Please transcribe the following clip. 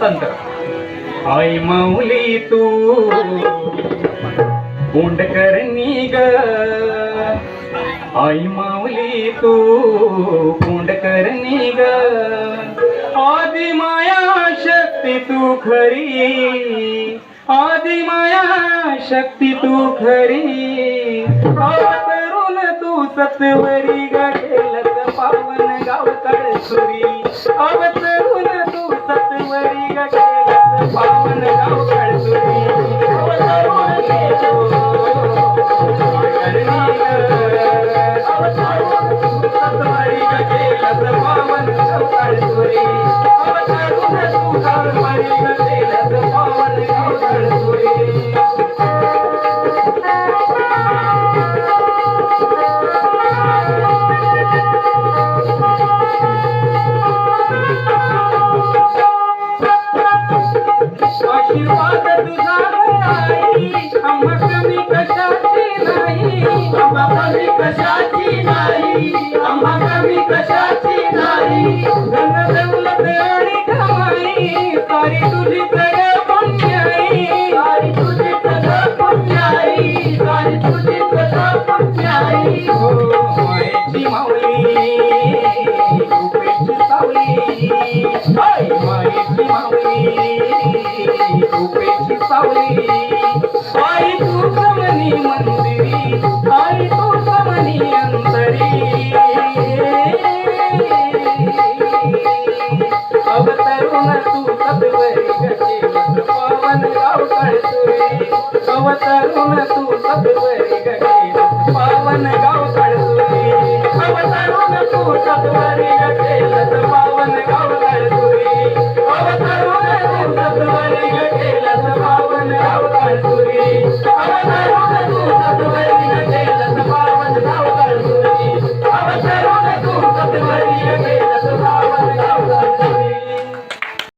तंत्र. आई माऊली तू. पुंडकरणी ग आई माऊली तू. पुंडकरणी ग आदि माया शक्ती तू खरी. आदि माया शक्ती तू खरी. तरुण तू सत्वरी गेलत पावन गाव तळसुरी. अवतरुण सत्वरी गेलत पावन गाव कळसुरी अवतरून पावन नाही आम्हा कमी कशाची नाही. धन दौलत आणि कमाई सारी तुझी सगळं पुण्याई. सारी तुझी सगळं पुण्याई. सारी तुझी सगळं पुण्याई. हो मायेची माऊली. रुपेची सावली. हाय मायेची माऊली. रुपेची सावली. आई तू समनी मंदिरी अवतरुण तू सत्वरी गजे पावन गाव कळसुरी अवतरुण तू सत्वरी